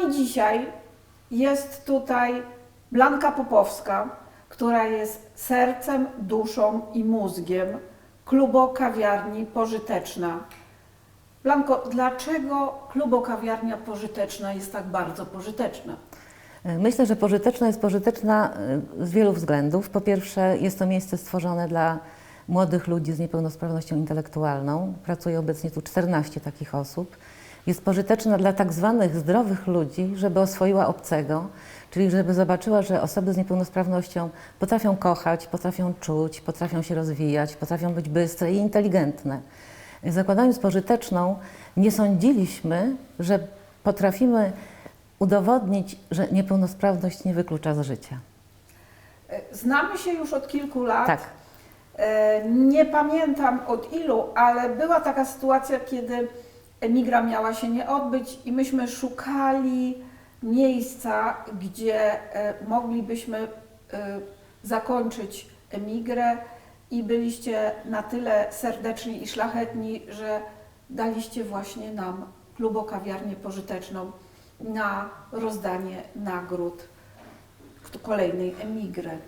nami dzisiaj jest tutaj Blanka Popowska, która jest sercem, duszą i mózgiem klubo kawiarni Pożyteczna. Blanko, dlaczego klubo kawiarnia Pożyteczna jest tak bardzo pożyteczna? Myślę, że pożyteczna jest pożyteczna y, z wielu względów. Po pierwsze, jest to miejsce stworzone dla młodych ludzi z niepełnosprawnością intelektualną. Pracuje obecnie tu 14 takich osób. Jest pożyteczna dla tak zwanych zdrowych ludzi, żeby oswoiła obcego, czyli żeby zobaczyła, że osoby z niepełnosprawnością potrafią kochać, potrafią czuć, potrafią się rozwijać, potrafią być bystre i inteligentne. Zakładając pożyteczną, nie sądziliśmy, że potrafimy udowodnić, że niepełnosprawność nie wyklucza z życia. Znamy się już od kilku lat. Tak. E, Nie pamiętam od ilu, ale była taka sytuacja, kiedy emigra miała się nie odbyć i myśmy szukali miejsca, gdzie e, moglibyśmy e, zakończyć emigrę i byliście na tyle serdeczni i szlachetni, że daliście właśnie nam klubokawiarnię pożyteczną na rozdanie nagród kolejnej emigry.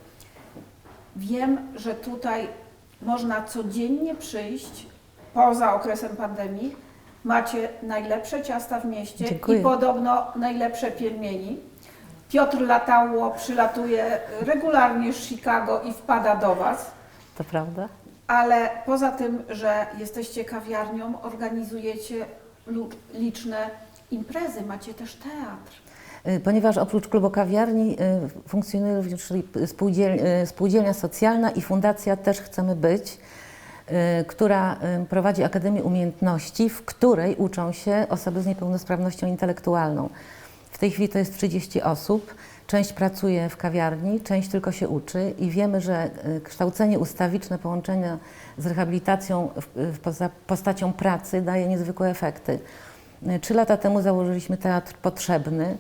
Wiem, że tutaj można codziennie przyjść poza okresem pandemii. Macie najlepsze ciasta w mieście Dziękuję. i podobno najlepsze pielmieni. Piotr Latało przylatuje regularnie z Chicago i wpada do Was, To prawda? ale poza tym, że jesteście kawiarnią, organizujecie liczne imprezy, macie też teatr. Y, Ponieważ oprócz klubu kawiarni y, funkcjonuje również spółdziel, y, spółdzielnia socjalna i fundacja Też Chcemy Być, która y, prowadzi Akademię Umiejętności, w której uczą się osoby z niepełnosprawnością intelektualną. W tej chwili to jest 30 osób. Część pracuje w kawiarni, część tylko się uczy i wiemy, że y, kształcenie ustawiczne połączone z rehabilitacją w, postacią pracy daje niezwykłe efekty. Y, Trzy lata temu założyliśmy teatr potrzebny.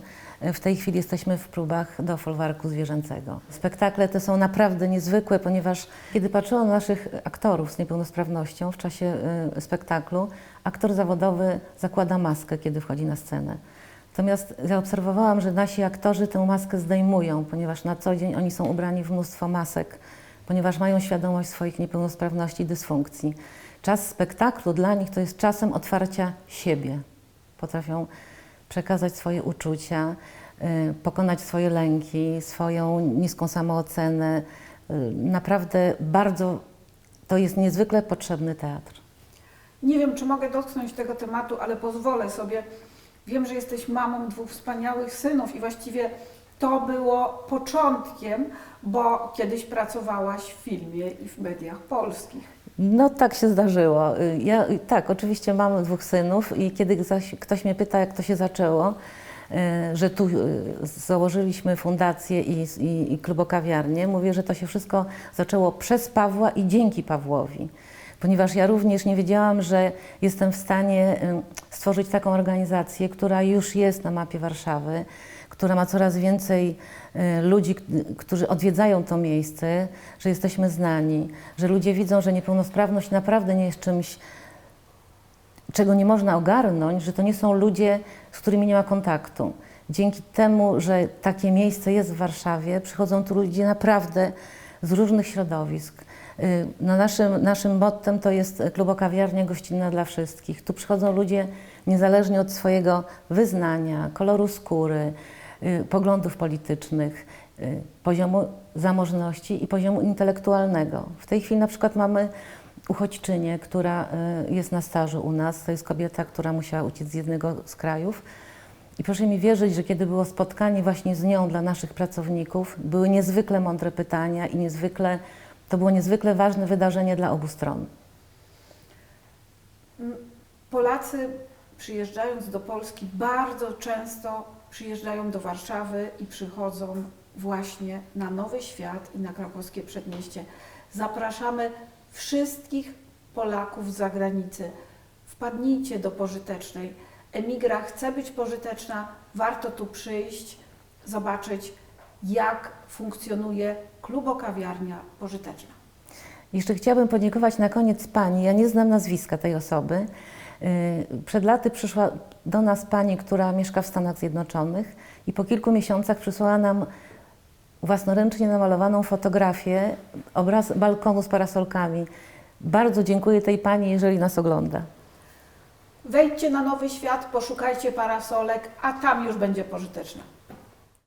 W tej chwili jesteśmy w próbach do folwarku zwierzęcego. Spektakle te są naprawdę niezwykłe, ponieważ kiedy patrzyłam na naszych aktorów z niepełnosprawnością w czasie y, spektaklu, aktor zawodowy zakłada maskę, kiedy wchodzi na scenę. Natomiast zaobserwowałam, że nasi aktorzy tę maskę zdejmują, ponieważ na co dzień oni są ubrani w mnóstwo masek, ponieważ mają świadomość swoich niepełnosprawności i dysfunkcji. Czas spektaklu dla nich to jest czasem otwarcia siebie. Potrafią przekazać swoje uczucia, y, pokonać swoje lęki, swoją niską samoocenę. Y, Naprawdę bardzo to jest niezwykle potrzebny teatr. Nie wiem, czy mogę dotknąć tego tematu, ale pozwolę sobie. Wiem, że jesteś mamą dwóch wspaniałych synów i właściwie to było początkiem, bo kiedyś pracowałaś w filmie i w mediach polskich. No tak się zdarzyło. Y, Ja y, tak, oczywiście mam dwóch synów i kiedy zaś ktoś mnie pyta, jak to się zaczęło, y, że tu założyliśmy fundację i, i, i klubokawiarnię, mówię, że to się wszystko zaczęło przez Pawła i dzięki Pawłowi. Ponieważ ja również nie wiedziałam, że jestem w stanie stworzyć taką organizację, która już jest na mapie Warszawy, która ma coraz więcej y, ludzi, którzy odwiedzają to miejsce, że jesteśmy znani, że ludzie widzą, że niepełnosprawność naprawdę nie jest czymś, czego nie można ogarnąć, że to nie są ludzie, z którymi nie ma kontaktu. Dzięki temu, że takie miejsce jest w Warszawie, przychodzą tu ludzie naprawdę z różnych środowisk. Y, No naszym, naszym mottem to jest klubokawiarnia gościnna dla wszystkich. Tu przychodzą ludzie niezależnie od swojego wyznania, koloru skóry, y, poglądów politycznych, y, poziomu zamożności i poziomu intelektualnego. W tej chwili na przykład mamy uchodźczynię, która jest na stażu u nas. To jest kobieta, która musiała uciec z jednego z krajów. I proszę mi wierzyć, że kiedy było spotkanie właśnie z nią dla naszych pracowników, były niezwykle mądre pytania i niezwykle, to było niezwykle ważne wydarzenie dla obu stron. Polacy przyjeżdżając do Polski bardzo często przyjeżdżają do Warszawy i przychodzą właśnie na Nowy Świat i na krakowskie przedmieście. Zapraszamy wszystkich Polaków z zagranicy. Wpadnijcie do pożytecznej. Emigra chce być pożyteczna, warto tu przyjść, zobaczyć, jak funkcjonuje klubokawiarnia pożyteczna. Jeszcze chciałabym podziękować na koniec Pani. Ja nie znam nazwiska tej osoby. Y, Przed laty przyszła do nas pani, która mieszka w Stanach Zjednoczonych i po kilku miesiącach przysłała nam własnoręcznie namalowaną fotografię, obraz balkonu z parasolkami. Bardzo dziękuję tej pani, jeżeli nas ogląda. Wejdźcie na nowy świat, poszukajcie parasolek, a tam już będzie pożyteczne.